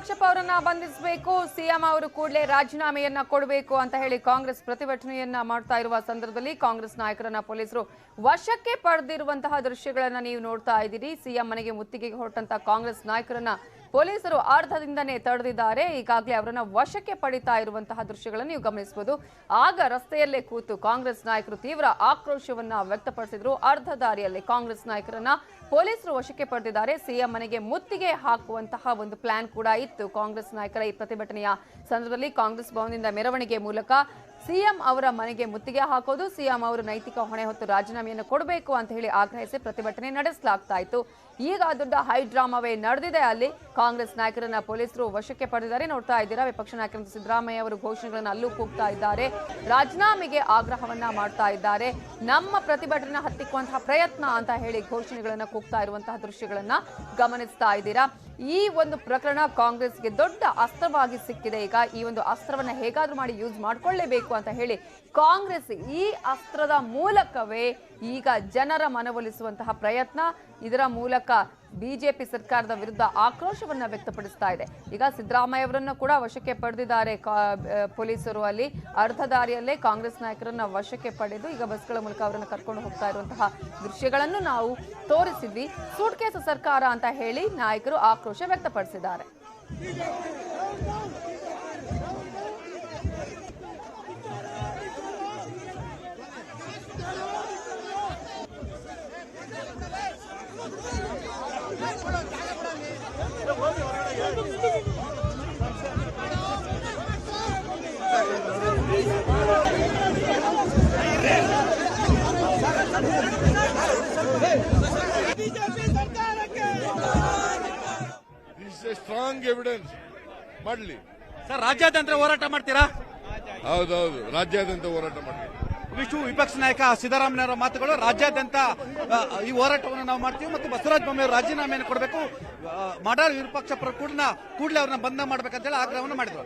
ವಿರೂಪಾಕ್ಷಪ್ಪ ಅವರನ್ನ ಬಂಧಿಸಬೇಕು, ಸಿಎಂ ಅವರು ಕೂಡಲೇ ರಾಜೀನಾಮೆಯನ್ನ ಕೊಡಬೇಕು ಅಂತ ಹೇಳಿ ಕಾಂಗ್ರೆಸ್ ಪ್ರತಿಭಟನೆಯನ್ನ ಮಾಡ್ತಾ ಇರುವ ಸಂದರ್ಭದಲ್ಲಿ ಕಾಂಗ್ರೆಸ್ ನಾಯಕರನ್ನ ಪೊಲೀಸರು ವಶಕ್ಕೆ ಪಡೆದಿರುವಂತಹ ದೃಶ್ಯಗಳನ್ನ ನೀವು ನೋಡ್ತಾ ಇದ್ದೀರಿ. ಸಿಎಂ ಮನೆಗೆ ಮುತ್ತಿಗೆಗೆ ಹೊರಟಂತ ಕಾಂಗ್ರೆಸ್ ನಾಯಕರನ್ನ ಪೊಲೀಸರು ಅರ್ಧದಿಂದನೇ ತಡೆದಿದ್ದಾರೆ. ಈಗಾಗಲೇ ಅವರನ್ನು ವಶಕ್ಕೆ ಪಡಿತಾ ಇರುವಂತಹ ದೃಶ್ಯಗಳನ್ನು ನೀವು ಗಮನಿಸಬಹುದು. ಆಗ ರಸ್ತೆಯಲ್ಲೇ ಕೂತು ಕಾಂಗ್ರೆಸ್ ನಾಯಕರು ತೀವ್ರ ಆಕ್ರೋಶವನ್ನ ವ್ಯಕ್ತಪಡಿಸಿದ್ರು. ಅರ್ಧ ದಾರಿಯಲ್ಲಿ ಕಾಂಗ್ರೆಸ್ ನಾಯಕರನ್ನ ಪೊಲೀಸರು ವಶಕ್ಕೆ ಪಡೆದಿದ್ದಾರೆ. ಸಿಎಂ ಮನೆಗೆ ಮುತ್ತಿಗೆ ಹಾಕುವಂತಹ ಒಂದು ಪ್ಲಾನ್ ಕೂಡ ಇತ್ತು. ಕಾಂಗ್ರೆಸ್ ನಾಯಕರ ಈ ಪ್ರತಿಭಟನೆಯ ಸಂದರ್ಭದಲ್ಲಿ ಕಾಂಗ್ರೆಸ್ ಭವನದಿಂದ ಮೆರವಣಿಗೆ ಮೂಲಕ ಸಿಎಂ ಅವರ ಮನೆಗೆ ಮುತ್ತಿಗೆ ಹಾಕೋದು, ಸಿಎಂ ಅವರು ನೈತಿಕ ಹೊಣೆ ಹೊತ್ತು ರಾಜೀನಾಮೆಯನ್ನು ಕೊಡಬೇಕು ಅಂತ ಹೇಳಿ ಆಗ್ರಹಿಸಿ ಪ್ರತಿಭಟನೆ ನಡೆಸಲಾಗ್ತಾ ಇತ್ತು ಈಗ ದೊಡ್ಡ ಹೈ ಡ್ರಾಮಾವೇ ನಡೆದಿದೆ. ಅಲ್ಲಿ ಕಾಂಗ್ರೆಸ್ ನಾಯಕರನ್ನ ಪೊಲೀಸರು ವಶಕ್ಕೆ ಪಡೆದಿದ್ದಾರೆ. ನೋಡ್ತಾ ಇದ್ದೀರಾ, ವಿಪಕ್ಷ ನಾಯಕರಾದ ಸಿದ್ದರಾಮಯ್ಯ ಅವರು ಘೋಷಣೆಗಳನ್ನು ಅಲ್ಲೂ ಕೂಗ್ತಾ ಇದ್ದಾರೆ. ರಾಜೀನಾಮೆಗೆ ಆಗ್ರಹವನ್ನ ಮಾಡ್ತಾ ಇದ್ದಾರೆ. ನಮ್ಮ ಪ್ರತಿಭಟನೆ ಹತ್ತಿಕ್ಕುವಂತಹ ಪ್ರಯತ್ನ ಅಂತ ಹೇಳಿ ಘೋಷಣೆಗಳನ್ನ ಕೂಗ್ತಾ ಇರುವಂತಹ ದೃಶ್ಯಗಳನ್ನ ಗಮನಿಸ್ತಾ ಇದ್ದೀರಾ. ಈ ಒಂದು ಪ್ರಕರಣ ಕಾಂಗ್ರೆಸ್ಗೆ ದೊಡ್ಡ ಅಸ್ತ್ರವಾಗಿ ಸಿಕ್ಕಿದೆ. ಈಗ ಈ ಒಂದು ಅಸ್ತ್ರವನ್ನ ಹೇಗಾದರೂ ಮಾಡಿ ಯೂಸ್ ಮಾಡಿಕೊಳ್ಳೇಬೇಕು ಅಂತ ಹೇಳಿ ಕಾಂಗ್ರೆಸ್ ಈ ಅಸ್ತ್ರದ ಮೂಲಕವೇ ಈಗ ಜನರ ಮನವೊಲಿಸುವಂತಹ ಪ್ರಯತ್ನ. ಇದರ ಮೂಲಕ ಬಿಜೆಪಿ ಸರ್ಕಾರದ ವಿರುದ್ಧ ಆಕ್ರೋಶವನ್ನು ವ್ಯಕ್ತಪಡಿಸ್ತಾ ಇದೆ. ಈಗ ಸಿದ್ದರಾಮಯ್ಯ ಅವರನ್ನು ಕೂಡ ವಶಕ್ಕೆ ಪಡೆದಿದ್ದಾರೆ. ಪೊಲೀಸರು ಅಲ್ಲಿ ಅರ್ಧ ದಾರಿಯಲ್ಲೇ ಕಾಂಗ್ರೆಸ್ ನಾಯಕರನ್ನ ವಶಕ್ಕೆ ಪಡೆದು ಈಗ ಬಸ್ಗಳ ಮೂಲಕ ಅವರನ್ನು ಕರ್ಕೊಂಡು ಹೋಗ್ತಾ ಇರುವಂತಹ ದೃಶ್ಯಗಳನ್ನು ನಾವು ತೋರಿಸಿದ್ವಿ. ಸೂಟ್ಕೇಸ್ ಸರ್ಕಾರ ಅಂತ ಹೇಳಿ ನಾಯಕರು ಆಕ್ರೋಶ ವ್ಯಕ್ತಪಡಿಸಿದ್ದಾರೆ. ಸ್ಟ್ರಾಂಗ್ ಎವಿಡೆನ್ಸ್ ಮಾಡಲಿ ಸರ್ ರಾಜ್ಯಾದ್ಯಂತ ಹೋರಾಟ ಮಾಡ್ತೀರಾ? ಹೌದೌದು. ರಾಜ್ಯಾದ್ಯಂತ ಹೋರಾಟ ಮಾಡಲಿ ವಿಶ್ವ ವಿಪಕ್ಷ ನಾಯಕ ಸಿದ್ದರಾಮಯ್ಯವರ ಮಾತುಗಳು ರಾಜ್ಯಾದ್ಯಂತ ಈ ಹೋರಾಟವನ್ನು ನಾವು ಮಾಡ್ತೀವಿ ಮತ್ತು ಬಸವರಾಜ ಬೊಮ್ಮಾಯಿ ರಾಜೀನಾಮೆಯನ್ನು ಕೊಡಬೇಕು. ಮಾಡಾಳ್ ವಿಪಕ್ಷ ಕೂಡ ಕೂಡಲೇ ಅವ್ರನ್ನ ಬಂಧ ಮಾಡಬೇಕಂತೇಳಿ ಆಗ್ರಹವನ್ನು ಮಾಡಿದ್ರು.